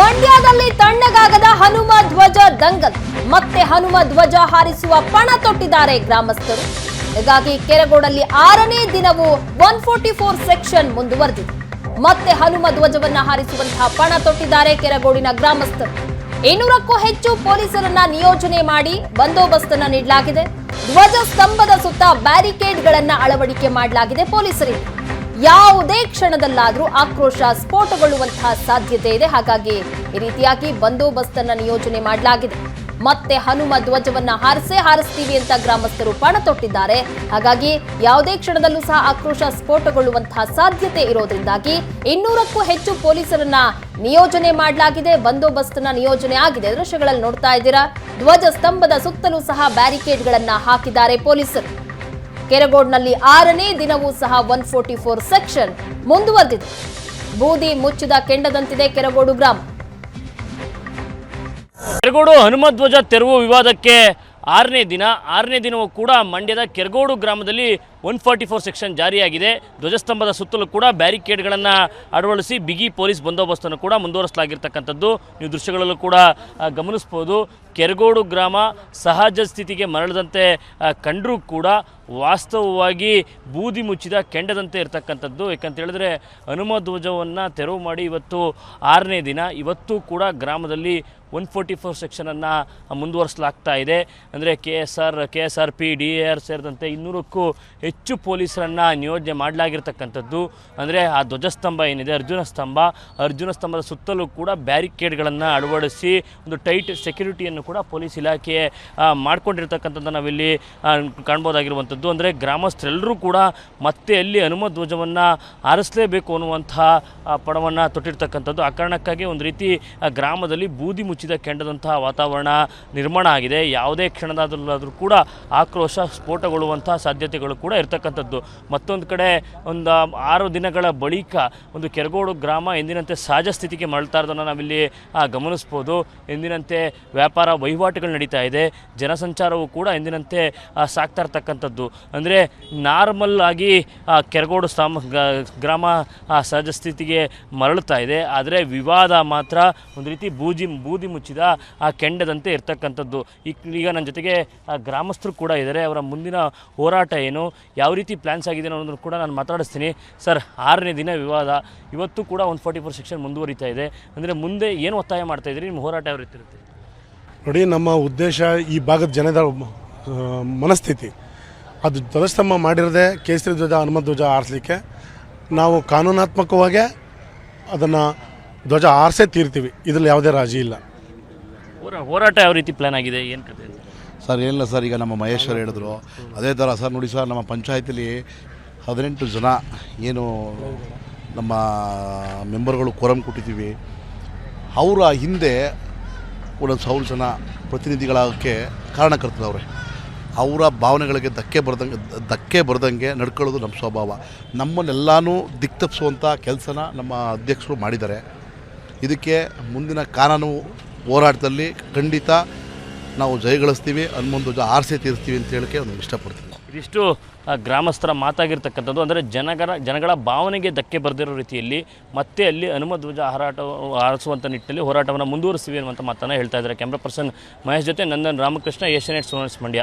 ಮಂಡ್ಯದಲ್ಲಿ ತಣ್ಣಗಾಗದ ಹನುಮ ಧ್ವಜ ದಂಗಲ್. ಮತ್ತೆ ಹನುಮ ಧ್ವಜ ಹಾರಿಸುವ ಪಣ ತೊಟ್ಟಿದ್ದಾರೆ ಗ್ರಾಮಸ್ಥರು. ಹೀಗಾಗಿ ಕೆರಗೋಡಲ್ಲಿ ಆರನೇ ದಿನವೂ ಒನ್ ಫೋರ್ಟಿ ಫೋರ್ ಸೆಕ್ಷನ್ ಮುಂದುವರೆದಿದೆ. ಮತ್ತೆ ಹನುಮ ಧ್ವಜವನ್ನ ಹಾರಿಸುವಂತಹ ಪಣ ತೊಟ್ಟಿದ್ದಾರೆ ಕೆರಗೋಡಿನ ಗ್ರಾಮಸ್ಥರು. ಇನ್ನೂರಕ್ಕೂ ಹೆಚ್ಚು ಪೊಲೀಸರನ್ನ ನಿಯೋಜನೆ ಮಾಡಿ ಬಂದೋಬಸ್ತ್ ನೀಡಲಾಗಿದೆ. ಧ್ವಜ ಸ್ತಂಭದ ಸುತ್ತ ಬ್ಯಾರಿಕೇಡ್ಗಳನ್ನ ಅಳವಡಿಕೆ ಮಾಡಲಾಗಿದೆ ಪೊಲೀಸರಿಗೆ. ಯಾವುದೇ ಕ್ಷಣದಲ್ಲಾದರೂ ಆಕ್ರೋಶ ಸ್ಫೋಟಗೊಳ್ಳುವಂತಹ ಸಾಧ್ಯತೆ ಇದೆ. ಹಾಗಾಗಿ ಈ ರೀತಿಯಾಗಿ ಬಂದೋಬಸ್ತನ್ನ ನಿಯೋಜನೆ ಮಾಡಲಾಗಿದೆ. ಮತ್ತೆ ಹನುಮ ಧ್ವಜವನ್ನ ಹಾರಿಸೇ ಹಾರಿಸ್ತೀವಿ ಅಂತ ಗ್ರಾಮಸ್ಥರು ಪಣ ತೊಟ್ಟಿದ್ದಾರೆ. ಹಾಗಾಗಿ ಯಾವುದೇ ಕ್ಷಣದಲ್ಲೂ ಸಹ ಆಕ್ರೋಶ ಸ್ಫೋಟಗೊಳ್ಳುವಂತಹ ಸಾಧ್ಯತೆ ಇರೋದ್ರಿಂದಾಗಿ ಇನ್ನೂರಕ್ಕೂ ಹೆಚ್ಚು ಪೊಲೀಸರನ್ನ ನಿಯೋಜನೆ ಮಾಡಲಾಗಿದೆ. ಬಂದೋಬಸ್ತನ್ನ ನಿಯೋಜನೆ ಆಗಿದೆ. ದೃಶ್ಯಗಳಲ್ಲಿ ನೋಡ್ತಾ ಇದ್ದೀರಾ, ಧ್ವಜ ಸ್ತಂಭದ ಸುತ್ತಲೂ ಸಹ ಬ್ಯಾರಿಕೇಡ್ಗಳನ್ನ ಹಾಕಿದ್ದಾರೆ ಪೊಲೀಸರು. ಕೆರಗೋಡ್ನಲ್ಲಿ ಆರನೇ ದಿನವೂ ಸಹ ಒನ್ ಫೋರ್ಟಿ ಫೋರ್ ಸೆಕ್ಷನ್ ಮುಂದುವರೆದಿದೆ. ಬೂದಿ ಮುಚ್ಚಿದ ಕೆಂಡದಂತಿದೆ ಕೆರಗೋಡು ಗ್ರಾಮ. ಕೆರಗೋಡು ಹನುಮಧ್ವಜ ತೆರವು ವಿವಾದಕ್ಕೆ ಆರನೇ ದಿನ, ಆರನೇ ದಿನವೂ ಕೂಡ ಮಂಡ್ಯದ ಕೆರಗೋಡು ಗ್ರಾಮದಲ್ಲಿ ಒನ್ ಫಾರ್ಟಿ ಫೋರ್ ಸೆಕ್ಷನ್ ಜಾರಿಯಾಗಿದೆ. ಧ್ವಜಸ್ತಂಭದ ಸುತ್ತಲೂ ಕೂಡ ಬ್ಯಾರಿಕೇಡ್ಗಳನ್ನು ಅಳವಡಿಸಿ ಬಿಗಿ ಪೊಲೀಸ್ ಬಂದೋಬಸ್ತನ್ನು ಕೂಡ ಮುಂದುವರಿಸಲಾಗಿರ್ತಕ್ಕಂಥದ್ದು. ನೀವು ದೃಶ್ಯಗಳಲ್ಲೂ ಕೂಡ ಗಮನಿಸ್ಬೋದು ಕೆರಗೋಡು ಗ್ರಾಮ ಸಹಜ ಸ್ಥಿತಿಗೆ ಮರಳದಂತೆ ಕಂಡರೂ ಕೂಡ ವಾಸ್ತವವಾಗಿ ಬೂದಿ ಮುಚ್ಚಿದ ಕೆಂಡದಂತೆ ಇರತಕ್ಕಂಥದ್ದು. ಯಾಕಂತ ಹೇಳಿದ್ರೆ, ಹನುಮ ಧ್ವಜವನ್ನು ತೆರವು ಮಾಡಿ ಇವತ್ತು ಆರನೇ ದಿನ, ಇವತ್ತು ಕೂಡ ಗ್ರಾಮದಲ್ಲಿ ಒನ್ ಫೋರ್ಟಿ ಫೋರ್ ಸೆಕ್ಷನನ್ನು ಮುಂದುವರಿಸಲಾಗ್ತಾ ಇದೆ. ಅಂದರೆ K S R K S R P D A R ಸೇರಿದಂತೆ ಇನ್ನೂರಕ್ಕೂ ಹೆಚ್ಚು ಪೊಲೀಸರನ್ನು ನಿಯೋಜನೆ ಮಾಡಲಾಗಿರ್ತಕ್ಕಂಥದ್ದು. ಅಂದರೆ ಆ ಧ್ವಜಸ್ತಂಭ ಏನಿದೆ ಅರ್ಜುನ ಸ್ತಂಭ ಅರ್ಜುನ ಸ್ತಂಭದ ಸುತ್ತಲೂ ಕೂಡ ಬ್ಯಾರಿಕೇಡ್ಗಳನ್ನು ಅಳವಡಿಸಿ ಒಂದು ಟೈಟ್ ಸೆಕ್ಯೂರಿಟಿಯನ್ನು ಕೂಡ ಪೊಲೀಸ್ ಇಲಾಖೆ ಮಾಡಿಕೊಂಡಿರ್ತಕ್ಕಂಥದ್ದು ನಾವಿಲ್ಲಿ ಕಾಣ್ಬೋದಾಗಿರುವಂಥದ್ದು. ಅಂದರೆ ಗ್ರಾಮಸ್ಥರೆಲ್ಲರೂ ಕೂಡ ಮತ್ತೆ ಅಲ್ಲಿ ಹನುಮ ಧ್ವಜವನ್ನು ಆರಿಸಲೇಬೇಕು ಅನ್ನುವಂತಹ ಆ, ಪಡವನ್ನು ತೊಟ್ಟಿರ್ತಕ್ಕಂಥದ್ದು. ಆ ಕಾರಣಕ್ಕಾಗಿ ಒಂದು ರೀತಿ ಗ್ರಾಮದಲ್ಲಿ ಬೂದಿ ಮುಚ್ಚಿದ ಕೆಂಡದಂತಹ ವಾತಾವರಣ ನಿರ್ಮಾಣ ಆಗಿದೆ. ಯಾವುದೇ ಕ್ಷಣದಾದರೂ ಕೂಡ ಆಕ್ರೋಶ ಸ್ಫೋಟಗೊಳ್ಳುವಂತಹ ಸಾಧ್ಯತೆಗಳು ಕೂಡ ಇರತಕ್ಕಂಥದ್ದು. ಮತ್ತೊಂದು ಕಡೆ ಒಂದು ಆರು ದಿನಗಳ ಬಳಿಕ ಒಂದು ಕೆರಗೋಡು ಗ್ರಾಮ ಎಂದಿನಂತೆ ಸಹಜ ಸ್ಥಿತಿಗೆ ಮರಳ್ತಾ ಇರೋದನ್ನು ನಾವಿಲ್ಲಿ ಗಮನಿಸ್ಬೋದು. ಎಂದಿನಂತೆ ವ್ಯಾಪಾರ ವಹಿವಾಟುಗಳು ನಡೀತಾ ಇದೆ. ಜನಸಂಚಾರವು ಕೂಡ ಎಂದಿನಂತೆ ಸಾಕ್ತಾ ಇರ್ತಕ್ಕಂಥದ್ದು. ಅಂದರೆ ನಾರ್ಮಲ್ ಆಗಿ ಕೆರಗೋಡು ಸಾಮ ಗ್ರಾಮ ಸಹಜ ಸ್ಥಿತಿಗೆ ಮರಳುತ್ತಾ ಇದೆ. ಆದರೆ ವಿವಾದ ಮಾತ್ರ ಒಂದು ರೀತಿ ಬೂದಿ ಬೂದಿ ಮುಚ್ಚಿದ ಆ ಕೆಂಡದಂತೆ ಇರ್ತಕ್ಕಂಥದ್ದು. ಈಗ ನನ್ನ ಜೊತೆಗೆ ಗ್ರಾಮಸ್ಥರು ಕೂಡ ಇದ್ದಾರೆ ಅವರ ಮುಂದಿನ ಹೋರಾಟ ಏನು, ಯಾವ ರೀತಿ ಪ್ಲ್ಯಾನ್ಸ್ ಆಗಿದೆ ಅನ್ನೋದನ್ನು ಕೂಡ ನಾನು ಮಾತಾಡಿಸ್ತೀನಿ. ಸರ್, ಆರನೇ ದಿನ ವಿವಾದ. ಇವತ್ತು ಕೂಡ ಒನ್ ಫಾರ್ಟಿ ಫೋರ್ ಸೆಕ್ಷನ್ ಮುಂದುವರಿತಾ ಇದೆ. ಅಂದರೆ ಮುಂದೆ ಏನು ಒತ್ತಾಯ ಮಾಡ್ತಾ ಇದ್ದೀರಿ? ನಿಮ್ಮ ಹೋರಾಟ ಯಾವ ರೀತಿ ಇರುತ್ತೆ? ನೋಡಿ, ನಮ್ಮ ಉದ್ದೇಶ ಈ ಭಾಗದ ಜನದ ಮನಸ್ಥಿತಿ. ಅದು ಧ್ವಜಸ್ತಂಭ ಮಾಡಿರದೆ ಕೇಸರಿ ಧ್ವಜ ಹನುಮ ಧ್ವಜ ಆರಿಸ್ಲಿಕ್ಕೆ ನಾವು ಕಾನೂನಾತ್ಮಕವಾಗೇ ಅದನ್ನು ಧ್ವಜ ಆರಿಸೇ ತೀರ್ತೀವಿ. ಇದರಲ್ಲಿ ಯಾವುದೇ ರಾಜಿ ಇಲ್ಲ. ಹೋರಾ- ಹೋರಾಟ ಯಾವ ರೀತಿ ಪ್ಲಾನ್ ಆಗಿದೆ? ಏನು ಕತೆ ಸರ್, ಏನಿಲ್ಲ ಸರ್, ಈಗ ನಮ್ಮ ಮಹೇಶ್ವರ್ ಹೇಳಿದ್ರು. ಅದೇ ಥರ ಸರ್, ನೋಡಿ ಸರ್, ನಮ್ಮ ಪಂಚಾಯತಿಲಿ ಹದಿನೆಂಟು ಜನ ಏನು ನಮ್ಮ ಮೆಂಬರ್ಗಳು ಕೊರಂ ಕೊಟ್ಟಿದ್ದೀವಿ. ಅವರ ಹಿಂದೆ ಒಂದು ಸಾವಿರ ಜನ ಪ್ರತಿನಿಧಿಗಳಾಗಕ್ಕೆ ಅವರೇ ಅವರ ಭಾವನೆಗಳಿಗೆ ಧಕ್ಕೆ ಬರ್ದಂಗೆ ಧಕ್ಕೆ ಬರ್ದಂಗೆ ನಡ್ಕೊಳ್ಳೋದು ನಮ್ಮ ಸ್ವಭಾವ. ನಮ್ಮನ್ನೆಲ್ಲನೂ ದಿಕ್ತಪ್ಪಿಸುವಂಥ ಕೆಲಸನ ನಮ್ಮ ಅಧ್ಯಕ್ಷರು ಮಾಡಿದ್ದಾರೆ. ಇದಕ್ಕೆ ಮುಂದಿನ ಕಾನೂನು ಹೋರಾಟದಲ್ಲಿ ಖಂಡಿತ ನಾವು ಜಯಗಳಿಸ್ತೀವಿ ಧ್ವಜ ಆರಿಸಿ ತೀರಿಸ್ತೀವಿ ಅಂತ ಹೇಳಕ್ಕೆ ಒಂದು ಇಷ್ಟಪಡ್ತೀನಿ. ಇದಿಷ್ಟು ಗ್ರಾಮಸ್ಥರ ಮಾತಾಗಿರ್ತಕ್ಕಂಥದ್ದು. ಅಂದರೆ ಜನಗರ, ಜನಗಳ ಭಾವನೆಗೆ ಧಕ್ಕೆ ಬರೆದಿರೋ ರೀತಿಯಲ್ಲಿ ಮತ್ತೆ ಅಲ್ಲಿ ಹನುಮ ಧ್ವಜ ಹಾರಾಟ, ಹಾರಿಸುವಂಥ ನಿಟ್ಟಿನಲ್ಲಿ ಹೋರಾಟವನ್ನು ಮುಂದುವರಿಸ್ತೀವಿ ಅನ್ನುವಂಥ ಮಾತನ್ನು ಹೇಳ್ತಾ ಇದ್ದಾರೆ. ಕ್ಯಾಮ್ರಾ ಪರ್ಸನ್ ಮಹೇಶ್ ಜೊತೆ ನಂದನ್ ರಾಮಕೃಷ್ಣ ಏಷ್ಯಾನೆಟ್ ಸೋನರ್ಸ್ ಮಂಡ್ಯ.